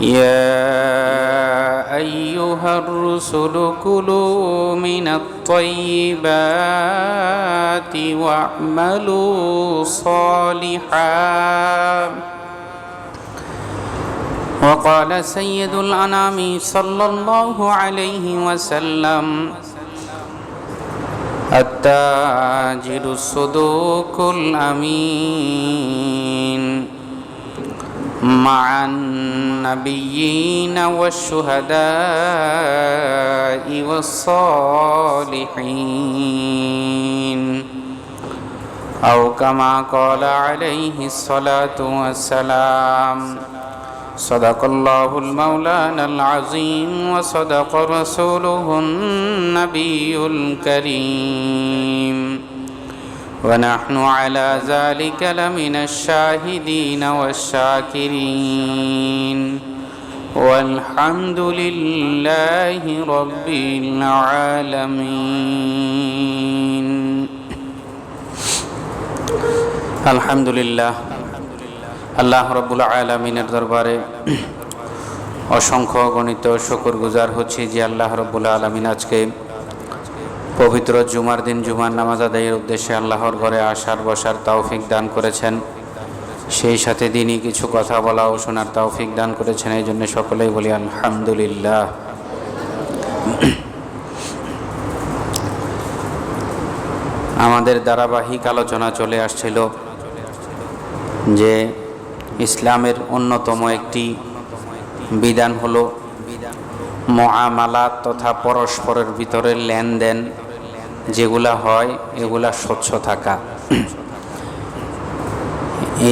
يا أيها الرسل كلوا من الطيبات واعملوا صالحا وقال سيد الأنام صلى الله عليه وسلم التاجر الصدوق الأمين مع النبيين والشهداء والصالحين أو كما قال عليه الصلاة والسلام صدق الله المولانا العظيم وصدق رسوله النبي الكريم ونحن على ذلك لمن الشاهدين والشاكرين والحمد لله رب العالمين الحمد لله আল্লাহ রব্বুল আলমিনের দরবারে অসংখ্য গণিত শকর গুজার হচ্ছে যে আল্লাহ রব্বুল আলমিন আজকে পবিত্র জুমার দিন জুমার নামাজ আদায়ের উদ্দেশ্যে আল্লাহর ঘরে আসার, বসার তাওফিক দান করেছেন। সেই সাথে দিনই কিছু কথা বলা ও শোনার তাওফিক দান করেছেন, এই জন্য সকলেই বলি আলহামদুলিল্লাহ। আমাদের ধারাবাহিক আলোচনা চলে আসছিল যে ইসলামের অন্যতম একটি বিধান হলো মহামালাত তথা পরস্পরের ভিতরে লেনদেন। যেগুলা হয়, এগুলা স্বচ্ছ থাকা।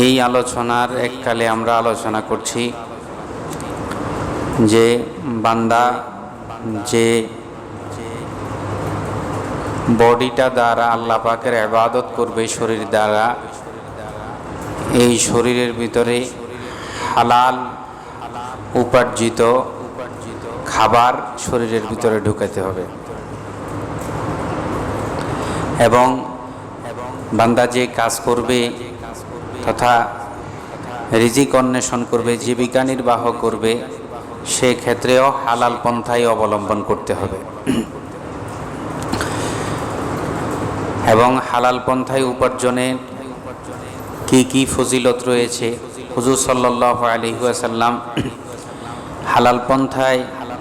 এই আলোচনার এককালে আমরা আলোচনা করছি যে বান্দা যে বডিটা দ্বারা আল্লাহ পাকের আবাদত করবে, শরীর দ্বারা, এই শরীরের ভিতরে হালাল উপার্জিত খাবার শরীরের ভিতরে ঢুকাতে হবে। এবং বান্দা যে কাজ করবে তথা রিজিক অন্বেষণ করবে, জীবিকা নির্বাহ করবে, সে ক্ষেত্রেও হালাল পন্থাই অবলম্বন করতে হবে। এবং হালাল পন্থায় উপার্জনের কি কি ফজিলত রয়েছে? হুজুর সাল্লাহ আলহিহাসাল্লাম হালাল পন্থায়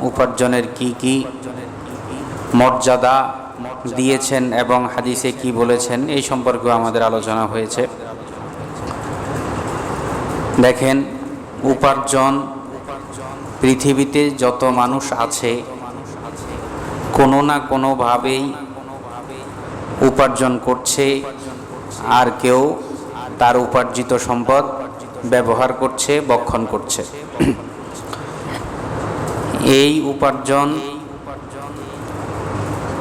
উপার্জনের কি কি মর্যাদা দিয়েছেন এবং হাদিসে কি বলেছেন, এই সম্পর্কেও আমাদের আলোচনা হয়েছে। দেখেন, উপার্জন পৃথিবীতে যত মানুষ আছে, কোনো না কোনোভাবেই উপার্জন করছে, আর কেউ তার উপার্জিত সম্পদ ব্যবহার করছে, বক্ষণ করছে। এই উপার্জন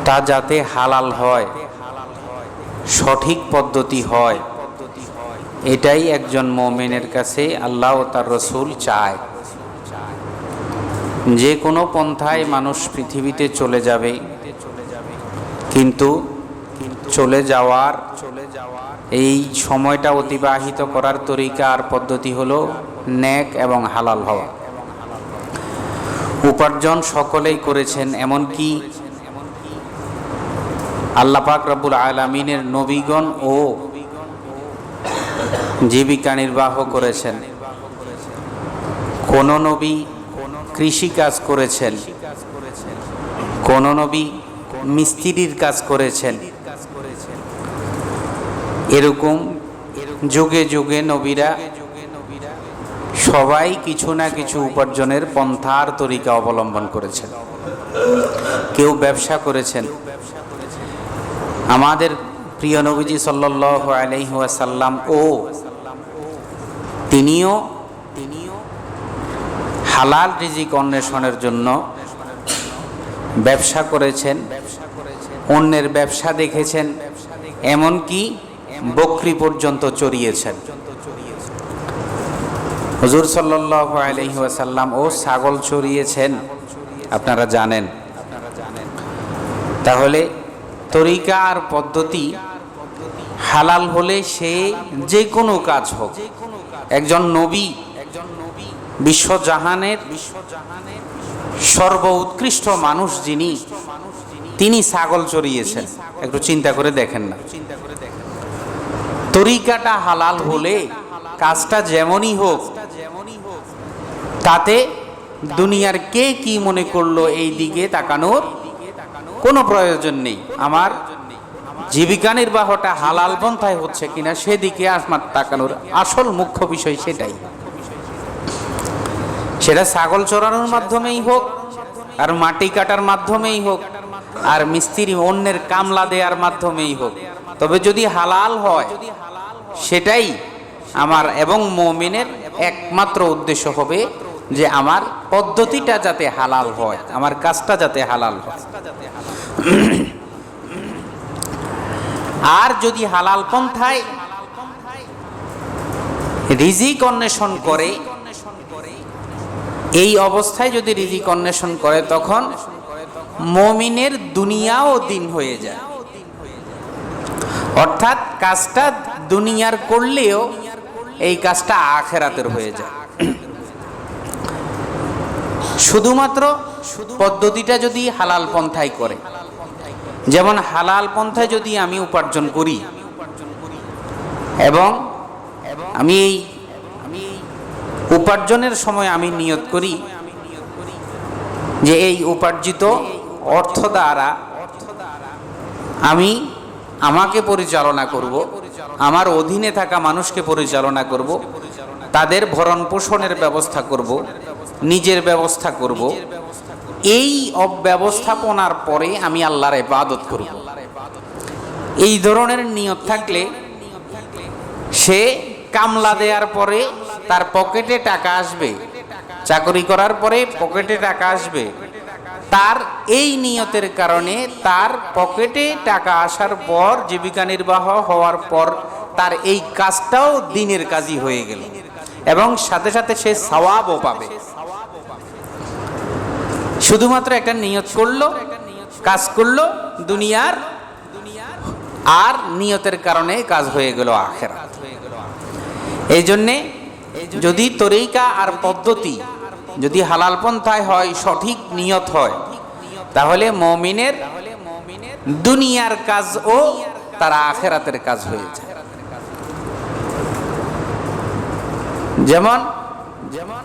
তা যাতে হালাল হয়। সঠিক পদ্ধতি হয়। এটাই একজন মোমেনের কাছে আল্লাহ ও তার রসুল চায়। যে কোনো পন্থায় মানুষ পৃথিবীতে চলে যাবে। কিন্তু চলে যাওয়ার এই সময়টা অতিবাহিত করার তরিকা আর পদ্ধতি হলো ন্যাক এবং হালাল হওয়া। উপার্জন সকলেই করেছেন, এমনকি আল্লাপাক রব্বুল আলমিনের নবীগণ ও জীবিকা নির্বাহ করেছেন। কোন নবী কৃষি কাজ করেছেন। কোন নবী মিস্ত্রির কাজ করেছেন। এরকম যুগে যুগে নবীরা সবাই কিছু না কিছু উপার্জনের পন্থার তরিকা অবলম্বন করেছেন। কেউ ব্যবসা করেছেন। আমাদের প্রিয় নবীজি সাল্লাহ আলহিহাসাল্লাম ও তিনিও তিনিও হালাল রিজিক অন্বেষণের জন্য ব্যবসা করেছেন, অন্যের ব্যবসা দেখেছেন, এমনকি বকরি পর্যন্ত চড়িয়েছেন। হুজুর সাল্লাহ আলহিহাসাল্লাম ও ছাগল চড়িয়েছেন, আপনারা জানেন। তাহলে তরিকা আর পদ্ধতি হালাল হলে সে যে কোনো কাজ হোক। একজন নবী একজন নবী বিশ্বজাহানের সর্ব উৎকৃষ্ট মানুষ যিনি, তিনি ছাগল চড়িয়েছেন। একটু চিন্তা করে দেখেন না। তরিকাটা হালাল হলে কাজটা যেমনই হোক, তাতে দুনিয়ার কে কি মনে করল এই দিকে তাকানোর কোনো প্রয়োজন নেই। আমার জীবিকা নির্বাহটা হালাল পন্থায় হচ্ছে কিনা সেদিকে আমার তাকানোর আসল মুখ্য বিষয় সেটাই। সেটা ছাগল চড়ানোর মাধ্যমেই হোক, আর মাটি কাটার মাধ্যমেই হোক, আর মিস্ত্রি অন্যের কামলা দেওয়ার মাধ্যমেই হোক। তবে যদি হালাল হয়, সেটাই আমার এবং মমিনের একমাত্র উদ্দেশ্য হবে যে আমার পদ্ধতিটা যাতে হালাল হয়, আমার কাজটা যাতে হালাল হয়। আর যদি হালাল পন্থায় রিজিক অন্বেষণ করে, এই অবস্থায় যদি রিজিক অন্বেষণ করে, তখন মমিনের দুনিয়াও দিন হয়ে যায়। অর্থাৎ কাজটা দুনিয়ার করলেও এই কাজটা আখেরাতের হয়ে যায়। শুধুমাত্র পদ্ধতিটা যদি হালাল পন্থায় করে যেমন হালাল পন্থায় যদি আমি উপার্জন করি, এবং আমি এই উপার্জনের সময় আমি নিয়ত করি যে এই উপার্জিত অর্থ দ্বারা আমি আমাকে পরিচালনা করব, আমার অধীনে থাকা মানুষকে পরিচালনা করব, তাদের ভরণ পোষণের ব্যবস্থা করব, নিজের ব্যবস্থা করব এই অব্যবস্থাপনার পরে আমি আল্লাহর ইবাদত করব। এই ধরনের নিয়ত থাকলে সে কামলা দেওয়ার পরে তার পকেটে টাকা আসবে, চাকরি করার পরে পকেটে টাকা আসবে। তার এই নিয়তের কারণে তার পকেটে টাকা আসার পর, জীবিকা নির্বাহ হওয়ার পর তার এই কাজটাও দিনের কাজই হয়ে গেল। এবং সাথে সাথে সে সওয়াবও পাবে। শুধুমাত্র একটা নিয়ত করল, কাজ করল দুনিয়ার, আর নিয়তের কারণে কাজ হয়ে গেল আখেরা এই জন্যে যদি তরিকা আর পদ্ধতি যদি হালাল পন্থায় হয়, সঠিক নিয়ত হয়, তাহলে মমিনের দুনিয়ার কাজ ও তার আখেরাতের কাজ হয়ে যায়। যেমন যেমন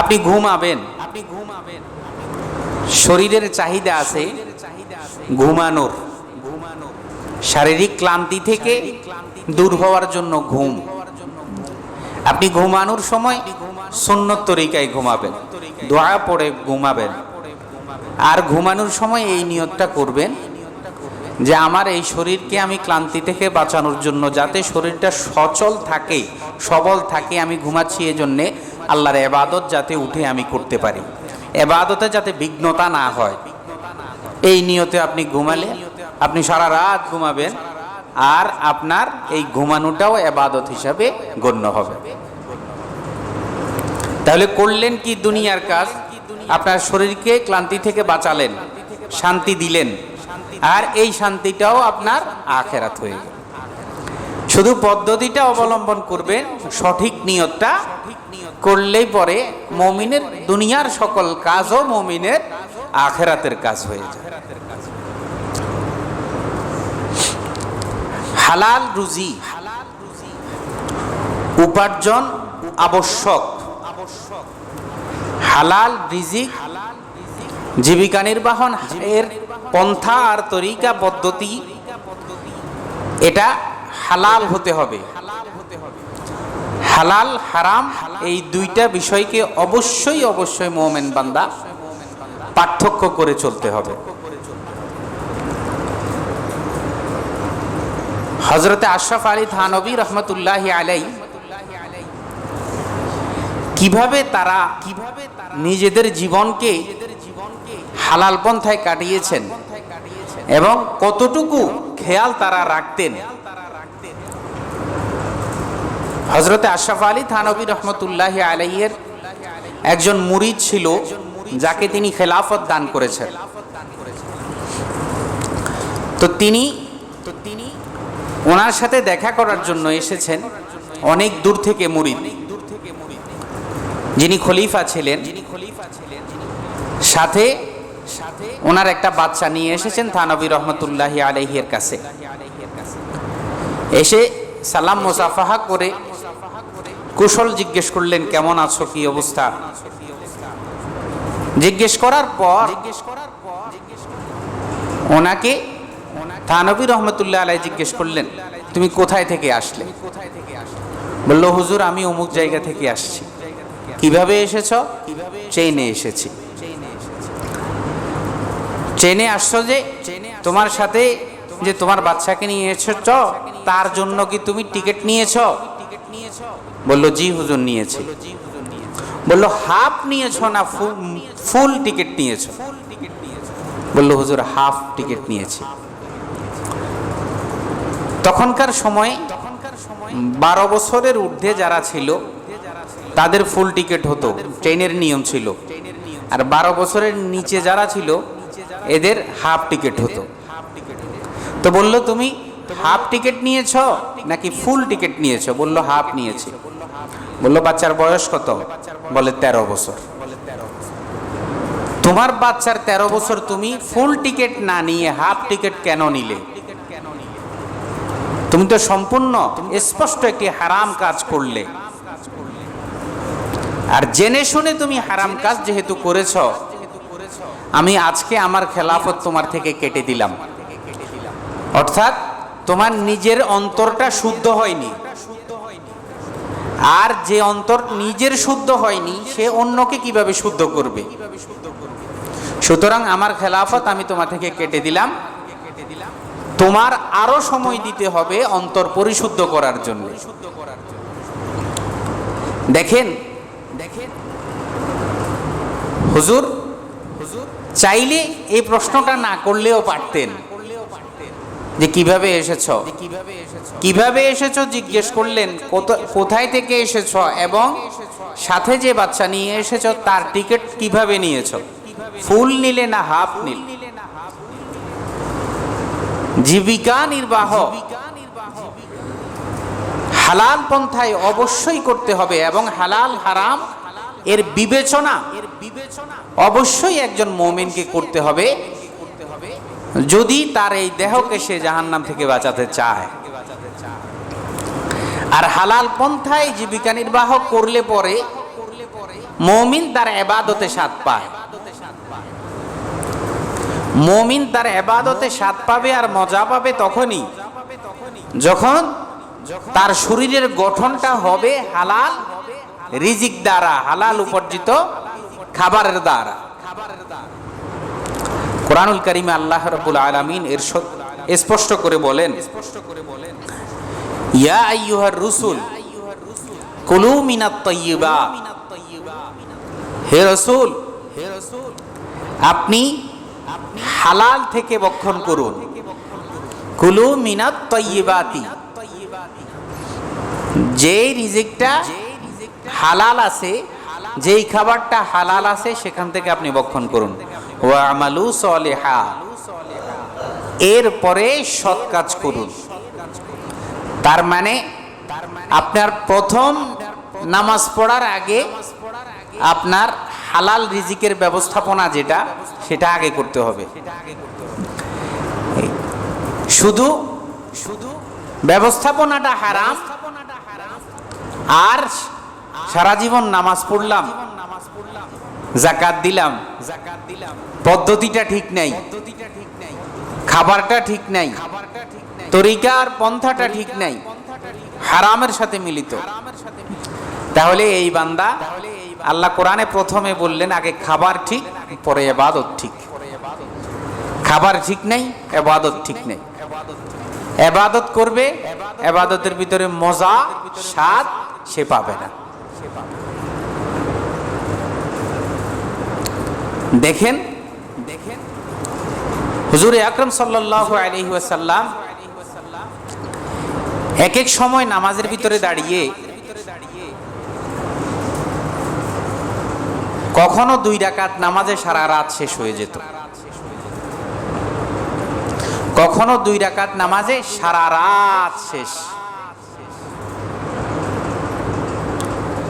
আপনি ঘুমাবেন আপনি ঘুমাবেন শরীরের চাহিদা আছে ঘুমানোর। শারীরিক ক্লান্তি থেকে দূর হওয়ার জন্য ঘুম। আপনি ঘুমানোর সময় সুন্নত তরিকায় ঘুমাবেন, দোয়া পড়ে ঘুমাবেন। আর ঘুমানোর সময় এই নিয়তটা করবেন যে আমার এই শরীরকে আমি ক্লান্তি থেকে বাঁচানোর জন্য, যাতে শরীরটা সচল থাকে, সবল থাকে, আমি ঘুমাচ্ছি, এজন্যে আল্লাহর এবাদত যাতে উঠে আমি করতে পারি। এবাদতে যাতে বিঘ্নতা না হয়। এই নিয়তে আপনি ঘুমালে, আপনি সারা রাত ঘুমাবেন, আর আপনার এই ঘুমানোটাও এবাদত হিসাবে গণ্য হবে। তাহলে করলেন কি দুনিয়ার কাজ? আপনার শরীরকে ক্লান্তি থেকে বাঁচালেন, শান্তি দিলেন, আর এই শান্তিটাও আপনার আখেরাত হয়ে গেল। শুধু পদ্ধতিটা অবলম্বন করবেন, সঠিক নিয়তটা করলেই পরে মমিনের দুনিয়ার সকল কাজও মমিনের আখেরাতের কাজ হয়ে যায়। হালাল রুজি, উপার্জন আবশ্যক। হালাল রিজিক, জীবিকা নির্বাহন এর পন্থা আর তরিকা পদ্ধতি, এটা হালাল হতে হবে। হালাল, হারাম, এই দুইটা বিষয়কে অবশ্যই অবশ্যই মোমেন বান্দা পার্থক্য করে চলতে হবে। হজরতে আশরাফ আলী থানবী রহমতুল্লাহ আলাই কীভাবে তারা কীভাবে নিজেদের জীবনকে হালাল পন্থায় কাটিয়েছেন এবং কতটুকু খেয়াল তারা রাখতেন হজরতে আশরাফ আলী থানবী রহমতুল্লাহ আলাইয়ের একজন মুরিদ ছিল, যাকে তিনি খেলাফত দান করেছেন। তো তিনি তো তিনি ওনার সাথে দেখা করার জন্য এসেছেন অনেক দূর থেকে মুরিদ। যিনি খলিফা ছিলেন যিনি খলিফা ছিলেন সাথে সাথে ওনার একটা বাচ্চা নিয়ে এসেছেন থানবী রহমতুল্লাহি আলহির কাছে। এসে সালাম মোসাফাহা করে কুশল জিজ্ঞেস করলেন, কেমন আছো? কি অবস্থা? জিজ্ঞেস করার পর জিজ্ঞেস করার পর ওনাকে থানবী রহমতুল্লাহ আলাই জিজ্ঞেস করলেন, তুমি কোথায় থেকে আসলে? বলল, হুজুর, আমি অমুক জায়গা থেকে আসছি। কীভাবে এসেছ? ট্রেনে এসেছি। ট্রেনে আসছো যে, তোমার সাথে যে তোমার বাচ্চাকে নিয়ে এসেছ, তার জন্য কি তুমি টিকিট নিয়েছ? বলল জি হুজুর নিয়েছি। বলল হাফ নিয়েছ না ফুল টিকিট নিয়েছ? বলল হুজুর হাফ টিকিট নিয়েছি। তখনকার সময় বারো বছরের ঊর্ধ্বে যারা ছিল তাদের ফুল টিকিট হতো ট্রেনের নিয়ম ছিল। আর বারো বছরের নিচে যারা ছিল এদের হাফ টিকিট হতো। তো বলল তুমি হাফ টিকিট নিয়েছ নাকি ফুল টিকিট নিয়েছ? বলল, হাফ নিয়েছি। বলল, বাচ্চার বয়স কত? বলে, তেরো বছর। তোমার বাচ্চার তেরো বছর, তুমি ফুল টিকিট না নিয়ে হাফ টিকিট কেন নিলে? তুমি তো সম্পূর্ণ স্পষ্ট একটি হারাম কাজ করলে। আর জেনে শুনে তুমি হারাম কাজ যেহেতু করেছ, আমি আজকে আমার খেলাফত তোমার থেকে কেটে দিলাম। অর্থাৎ তোমার নিজের অন্তরটা শুদ্ধ হয়নি। আর যে অন্তর নিজের শুদ্ধ হয়নি, সে অন্যকে কীভাবে শুদ্ধ করবে? সুতরাং আমার খেলাফত আমি তোমার থেকে কেটে দিলাম। তোমার আরও সময় দিতে হবে অন্তর পরিশুদ্ধ করার জন্য। দেখেন দেখেন হুজুর হুজুর, চাইলে এই প্রশ্নটা না করলেও পারতেন। যে কীভাবে এসেছ? কীভাবে এসেছ জিজ্ঞেস করলেন কোথায় থেকে এসেছ এবং সাথে যে বাচ্চা নিয়ে এসেছ তার টিকিট কীভাবে নিয়েছ? ফুল নিলে না হাফ নিল? জীবিকা নির্বাহ। হালাল পন্থায় অবশ্যই করতে হবে এবং হালাল হারাম এর বিবেচনা এর বিবেচনা অবশ্যই একজন মোমেনকে করতে হবে। যদি তার এই দেহকে সে জাহান্নাম থেকে বাঁচাতে চায়। আর হালাল পন্থায় জীবিকা নির্বাহ করলে পরে মমিন তার এবাদতে স্বাদ পায়। মমিন তার এবাদতে স্বাদ পাবে আর মজা পাবে তখনই যখন তার শরীরের গঠনটা হবে হালাল, রিজিক দ্বারা, হালাল উপার্জিত খাবারের দ্বারা। খাবারের দ্বারা কোরআনুল করিমে আল্লাহ রবুল আলমিন এর স্পষ্ট করে বলেন, ইয়া আইয়ুহার রুসুল, কুলু মিনাত রসুল হে রসুল, আপনি হালাল থেকে বক্ষণ করুন। কুলু মিনাত তৈবাতি যে রিজিকটা হালাল আছে, যেই খাবারটা হালাল আছে, সেখান থেকে আপনি বক্ষণ করুন। এরপরে সৎ কাজ করুন। তার মানে আপনার প্রথম নামাজ পড়ার আগে আপনার হালাল রিজিকের ব্যবস্থাপনা যেটা, সেটা আগে করতে হবে। শুধু শুধু ব্যবস্থাপনাটা হারাম, আর সারা জীবন নামাজ পড়লাম। জাকাত দিলাম। জাকাত দিলাম পদ্ধতিটা ঠিক নাই পদ্ধতিটা ঠিক নাই খাবারটা ঠিক নাই। খাবারটা ঠিক নাই। তরিকা আর পন্থাটা ঠিক নাই। হারামের সাথে মিলিত। তাহলে এই বান্দা আল্লাহ কোরআনে প্রথমে বললেন, আগে খাবার ঠিক, পরে এবাদত ঠিক। খাবার ঠিক নেই, এবাদত ঠিক নেই। এবাদত করবে, এবাদতের ভিতরে মজা, স্বাদ সে পাবে না। দেখেন দেখেন হুজুর আকরম ওয়াসাল্লাম এক এক সময় নামাজের ভিতরে দাঁড়িয়ে কখনো দুই ডাকাত নামাজে সারা রাত শেষ হয়ে যেত। কখনো দুই ডাকাত নামাজে সারা রাত শেষ।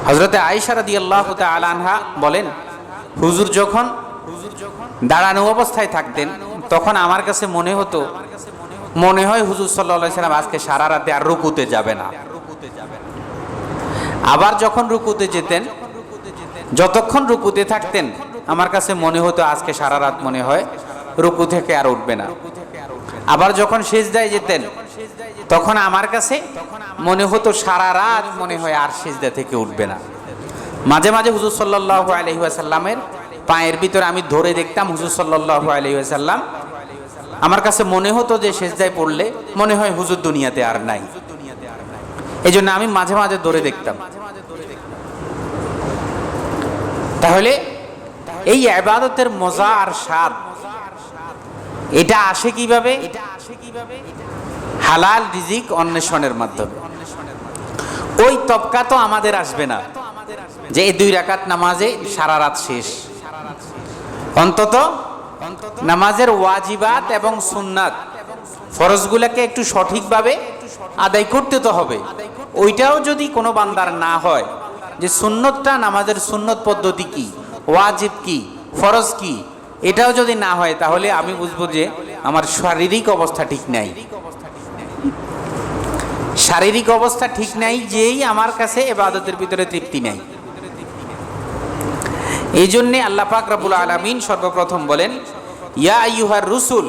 হজরতে আইসারা দিয়ে আল্লাহ আলানহা বলেন, হুজুর যখন দাঁড়ানো অবস্থায় থাকতেন, তখন আমার কাছে মনে হতো, মনে হয় হুজুর সাল্লা সাল্লাম আজকে সারা রাতে আর রুকুতে যাবে না। আবার যখন রুকুতে যেতেন, যতক্ষণ রুকুতে থাকতেন, আমার কাছে মনে হতো আজকে সারা রাত মনে হয় রুকু থেকে আর উঠবে না। আবার যখন সেজদায় যেতেন, তখন আমার কাছে মনে হতো সারা রাত মনে হয় আর সেজদা থেকে উঠবে না। মাঝে মাঝে হুজুর সাল্লাহ আলহিহাসাল্লামের পায়ের ভিতরে আমি ধরে দেখতাম হুজুর সাল্লাহ আলহিহাসাল্লাম আমার কাছে মনে হতো যে সেজদায় পড়লে মনে হয় হুজুর দুনিয়াতে আর নাই। এই জন্য আমি মাঝে মাঝে ধরে দেখতাম। তাহলে এই আবাদতের মজা আর স্বাদ, এটা আসে কীভাবে? হালাল রিজিক অন্বেষণের মাধ্যমে। ওই তবকা তো আমাদের আসবে না যে এই দুই রাকাত নামাজে সারা রাত শেষ। অন্তত নামাজের ওয়াজিবাত এবং সুন্নাত। ফরজগুলোকে একটু সঠিকভাবে আদায় করতে তো হবে। ওইটাও যদি কোনো বান্দার না হয়, যে সুন্নতটা নামাজের সুন্নত পদ্ধতি কি, ওয়াজিব কি, ফরজ কি, এটাও যদি না হয়, তাহলে আমি বুঝব যে আমার শারীরিক অবস্থা ঠিক নাই। শারীরিক অবস্থা ঠিক নাই, যেই আমার কাছে এবাদতের ভিতরে তৃপ্তি নাই। এই জন্যে আল্লাহ পাক রাবুল আলমিন সর্বপ্রথম বলেন, ইয়া ইউহার রুসুল,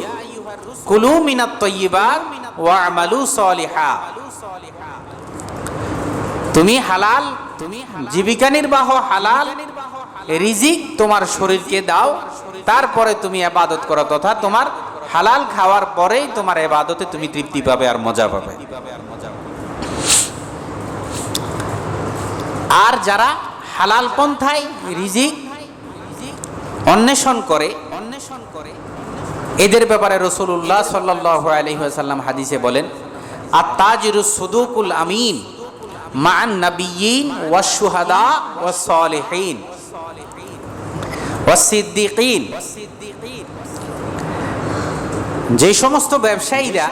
কুলু মিনাত তৈবাত ওয়া আমালু সলিহা। তুমি হালাল তুমি জীবিকা নির্বাহ, হালাল রিজিক তোমার শরীরকে দাও, তারপরে তুমি আবাদত করো তথা তোমার হালাল খাওয়ার পরেই তোমার এবাদতে তুমি তৃপ্তি পাবে আর মজা পাবে। আর যারা হালাল পন্থায় রিজিক অন্বেষণ করে অন্বেষণ করে। এদের ব্যাপারে রসুল্লাহ সাল্লাহ আলহিহাসাল্লাম হাদিসে বলেন আর তাজিরু সুদুকুল আমিন মান নবীন ওয়াসুহাদা ওয়াসলিহীন ওয়াসিদ্দিকিন যে সমস্ত ব্যবসায়ীরা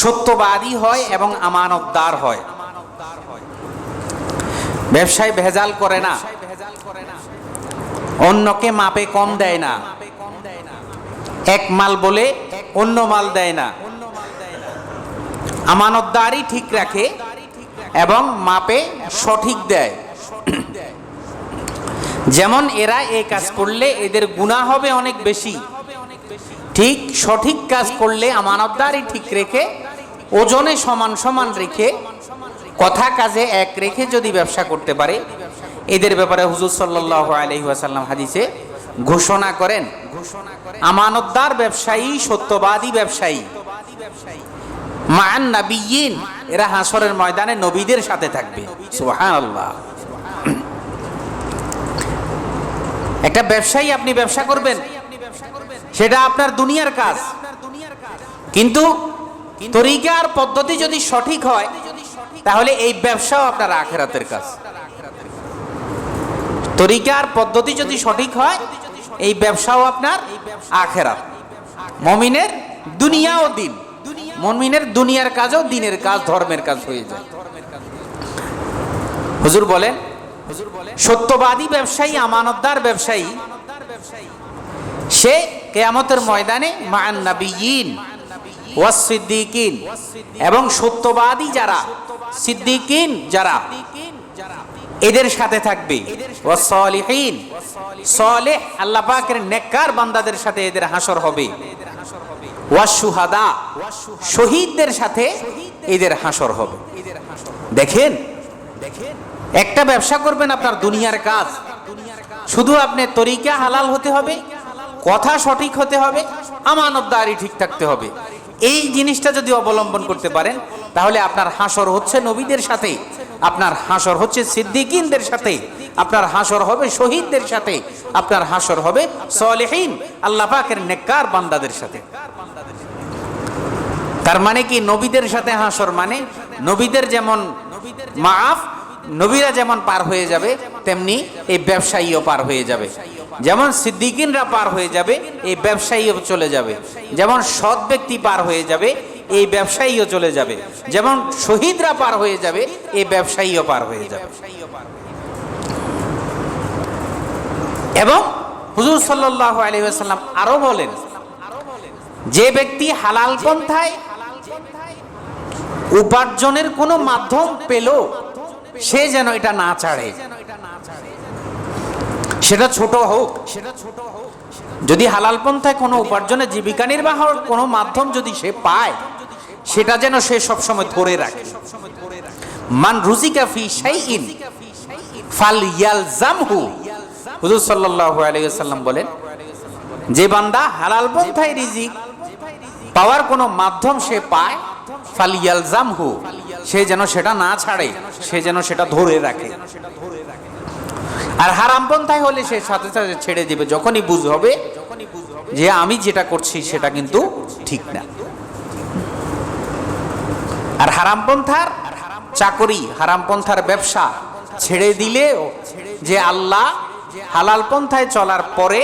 সত্যবাদী হয় এবং আমানতদার হয়। ব্যবসায় ভেজাল করে না। অন্যকে মাপে কম দেয় না। এক মাল বলে অন্য মাল দেয় না। আমানতদারি ঠিক রাখে এবং মাপে সঠিক দেয়। যেমন এরা এই কাজ করলে এদের গুণা হবে অনেক বেশি। ঠিক সঠিক কাজ করলে আমানতদারি ঠিক রেখে, ওজনে সমান সমান রেখে, কথা কাজে এক রেখে যদি ব্যবসা করতে পারে এদের ব্যাপারে হুজুর সাল্লাহ আলহি আসাল্লাম হাদিসে ঘোষণা করেন। আমানতদার ব্যবসায়ী, সত্যবাদী ব্যবসায়ী মান নাবিয়িন এরা হাসরের ময়দানে নবীদের সাথে থাকবে। আল্লাহ একটা ব্যবসায়ী আপনি ব্যবসা করবেন, সেটা আপনার দুনিয়ার কাজ। কিন্তু তরিকার পদ্ধতি যদি সঠিক হয়, তাহলে এই ব্যবসাও আপনার আখেরাতের কাজ। তরিকার পদ্ধতি যদি সঠিক হয়, এই ব্যবসাও আপনার আখেরা মমিনের দুনিয়া ও দিন। মমিনের দুনিয়ার কাজও দিনের কাজ, ধর্মের কাজ হয়ে যায়। হুজুর বলেন, সত্যবাদী ব্যবসায়ী, আমানতদার ব্যবসায়ী, সে কেয়ামতের ময়দানে এবং সত্যবাদী যারা, সিদ্দিকিন যারা এদের সাথে থাকবে। সলেহ, আল্লাহ পাকের নেককার বান্দাদের সাথে এদের হাসর হবে। শহীদদের সাথে এদের হাসর হবে। দেখেন, একটা ব্যবসা করবেন আপনার দুনিয়ার কাজ। শুধু আপনি তরিকা হালাল হতে হবে, কথা সঠিক হতে হবে, আমানতদারি ঠিক থাকতে হবে। এই জিনিসটা যদি অবলম্বন করতে পারেন, তাহলে আপনার হাসর হচ্ছে নবীদের সাথে। আপনার হাসর হচ্ছে সিদ্দিকিনদের সাথে। আপনার হাসর হবে শহীদদের সাথে। আপনার হাসর হবে সলেহীন, আল্লাহ পাকের নেককার বান্দাদের সাথে। তার মানে কি নবীদের সাথে হাসর মানে? নবীদের যেমন মাফ নবীরা যেমন পার হয়ে যাবে, তেমনি এই ব্যবসায়ীও পার হয়ে যাবে। যেমন সিদ্দিকিনরা পার হয়ে যাবে, এই ব্যবসায়ীও চলে যাবে। যেমন সৎ ব্যক্তি পার হয়ে যাবে এই ব্যবসায়ীও চলে যাবে। যেমন শহীদরা পার হয়ে যাবে, এই ব্যবসায়ীও পার হয়ে যাবে। এবং হুজুর সাল্লাহ আলহিহাল্লাম আরও বলেন, যে ব্যক্তি হালাল পন্থায় উপার্জনের কোনো মাধ্যম পেল, সে যেন এটা না ছাড়ে। সেটা ছোট হোক। সেটা ছোট হোক যদি হালাল পন্থায় কোনো উপার্জনের জীবিকা নির্বাহের কোনো মাধ্যম যদি সে পায় সেটা যেন সে সবসময় ধরে রাখে। মান রুজিকা ফি শাইইন, ফাল ইয়ালজামহু। হুজুর সাল্লাল্লাহু আলাইহি ওয়াসাল্লাম বলেন, যে বান্দা হালাল পন্থায় রিজিক পাওয়ার কোনো মাধ্যম সে পায়, ফাল ইয়ালজামহু। সে যেন সেটা না ছাড়ে, সে যেন সেটা ধরে রাখে। আর হারাম পন্থায় হলে সে সাথে সাথে ছেড়ে দিবে। যখনই বুঝ হবে যে আমি যেটা করছি সেটা কিন্তু ঠিক না। আর হারাম পন্থার চাকরি হারাম পন্থার ব্যবসা ছেড়ে দিলেও যে আল্লাহ হালাল পন্থায় চলার পরে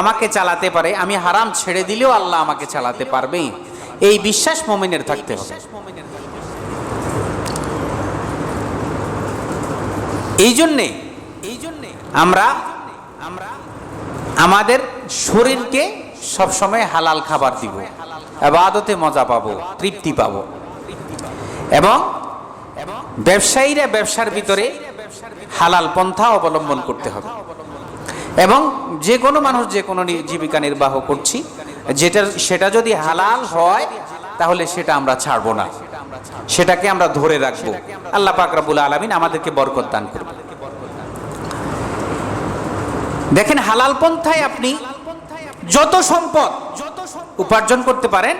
আমাকে চালাতে পারে, আমি হারাম ছেড়ে দিলেও আল্লাহ আমাকে চালাতে পারবে এই বিশ্বাস মোমেনের থাকতে হবে। এই জন্যে এই জন্যে আমরা আমরা আমাদের শরীরকে সবসময় হালাল খাবার দিব, আবাদতে মজা পাবো, তৃপ্তি পাবো। এবং ব্যবসায়ীরা ব্যবসার ভিতরে হালাল পন্থা অবলম্বন করতে হবে। এবং যে কোনো মানুষ যে কোনো জীবিকা নির্বাহ করছি যেটা সেটা যদি হালাল হয়, তাহলে সেটা আমরা ছাড়বো না। সেটাকে আমরা ধরে রাখব। আল্লাহ পাক রাব্বুল আলামিন আমাদেরকে বরকত দান করবে দেখেন, হালাল পন্থায় আপনি যত সম্পদ উপার্জন করতে পারেন,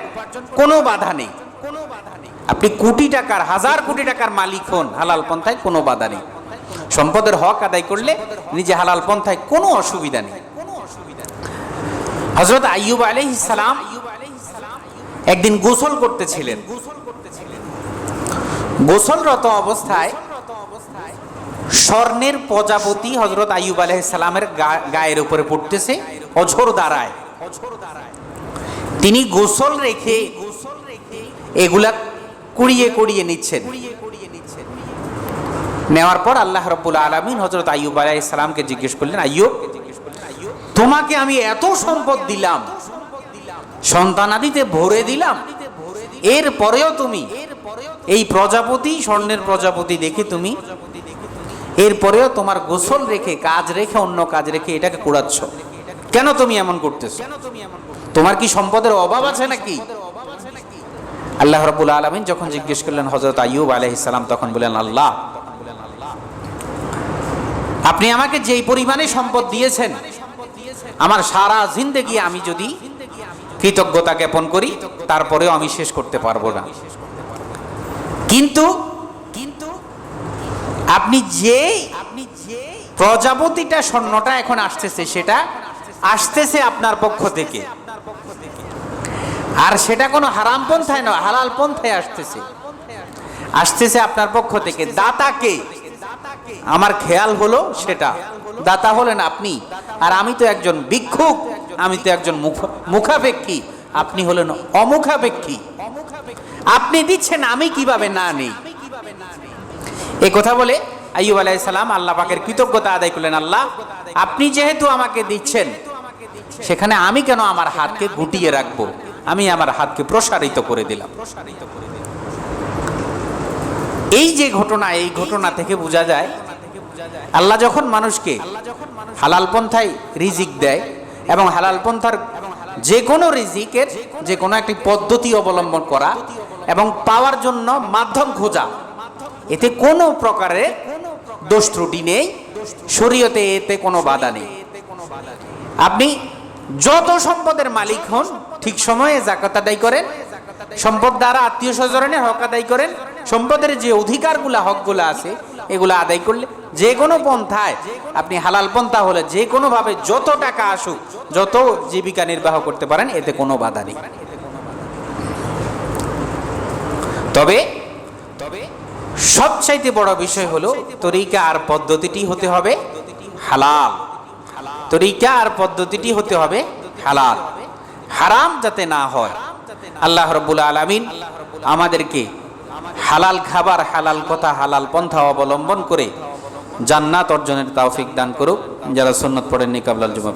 কোনো বাধা নেই। আপনি কোটি টাকার, হাজার কোটি টাকার মালিক হন, হালাল পন্থায় কোনো বাধা নেই। সম্পদের হক আদায় করলে নিজে হালাল পন্থায় কোনো অসুবিধা নেই। হজরত আইয়ুব আলাইহিস সালাম একদিন গোসল করতেছিলেন। গোসলরত অবস্থায় স্বর্ণের প্রজাপতি হজরত আইয়ুব আলাইহিস সালামের গায়ের উপরে পড়তেছে, অঝোর দ্বারায়। তিনি গোসল রেখে এগুলা কুড়িয়ে কুড়িয়ে নিচ্ছেন। নেওয়ার পর আল্লাহ রব্বুল আলমিন হজরত আইয়ুব আলাইহিস সালামকে জিজ্ঞেস করলেন, আইয়ুব, তোমাকে আমি এত সম্পদ দিলাম সন্তানাদিতে ভরে দিলাম, এর পরেও তুমি এই প্রজাপতি, স্বর্ণের প্রজাপতি দেখে তুমি এরপরেও তোমার গোসল রেখে, কাজ রেখে, অন্য কাজ রেখে এটাকে কুড়াচ্ছ। কেন তুমি এমন করতেছো? তোমার কি সম্পদের অভাব আছে নাকি? আল্লাহ রবুল আলমিন যখন জিজ্ঞেস করলেন হজরত আইয়ুব আলহিসাম তখন বললেন, আল্লাহ, আপনি আমাকে যেই পরিমাণে সম্পদ দিয়েছেন, আমার সারা জিন্দেগি আমি যদি কৃতজ্ঞতা জ্ঞাপন করি, তারপরেও আমি শেষ করতে পারব না। কিন্তু কিন্তু আপনি যে আপনি যে প্রজাপতিটা স্বর্ণটা এখন আসতেছে, সেটা আসতেছে আপনার পক্ষ থেকে। আর সেটা কোনো হারাম পন্থায় নয়, হালাল পন্থায় আসতেছে। আসতেছে আপনার পক্ষ থেকে। দাতাকে আমার খেয়াল হলো সেটা। দাতা হলেন আপনি। আর আমি তো একজন ভিক্ষুক, আমি তো একজন মুখ- মুখাপেক্ষী। আপনি হলেন অমুখাপেক্ষী। আপনি দিচ্ছেন, আমি কীভাবে না নেই? এই কথা বলে আইয়ুব আলাইসালাম আল্লাহ পাকের কৃতজ্ঞতা আদায় করলেন, আল্লাহ, আপনি যেহেতু আমাকে দিচ্ছেন, সেখানে আমি কেন আমার হাতকে গুটিয়ে রাখব? আমি আমার হাতকে প্রসারিত করে দিলাম। এই যে ঘটনা, এই ঘটনা থেকে বোঝা যায়, আল্লাহ যখন মানুষকে হালাল পন্থায় রিজিক দেয় এবং হালাল পন্থার যে কোনো রিজিকের যে কোনো একটি পদ্ধতি অবলম্বন করা এবং পাওয়ার জন্য মাধ্যম খোঁজা, এতে কোনো প্রকারে দোষ ত্রুটি নেই, শরীয়তে এতে কোনো বাধা নেই। আপনি যত সম্পদের মালিক হন, ঠিক সময়ে জাকাত আদায় করেন। সম্পদ দ্বারা আত্মীয় স্বজনের হক আদায় করেন। সম্পদের যে অধিকারগুলা, হকগুলা আছে, এগুলা আদায় করলে যে কোনো পন্থায়, আপনি হালাল পন্থা হলে যে কোনোভাবে যত টাকা আসুক, যত জীবিকা নির্বাহ করতে পারেন, এতে কোনো বাধা নেই। তবে তবে সবচাইতে বড় বিষয় হলো তরিকা আর পদ্ধতিটি হতে হবে হালাল। তরিকা আর পদ্ধতিটি হতে হবে হালাল। হারাম যাতে না হয়। আল্লাহ রব্বুল আলমিন আমাদেরকে হালাল খাবার, হালাল কথা, হালাল পন্থা অবলম্বন করে জান্নাত অর্জনের তাওফিক দান করুক। যারা সন্ন্যত পড়েননি কাবলাল জুমা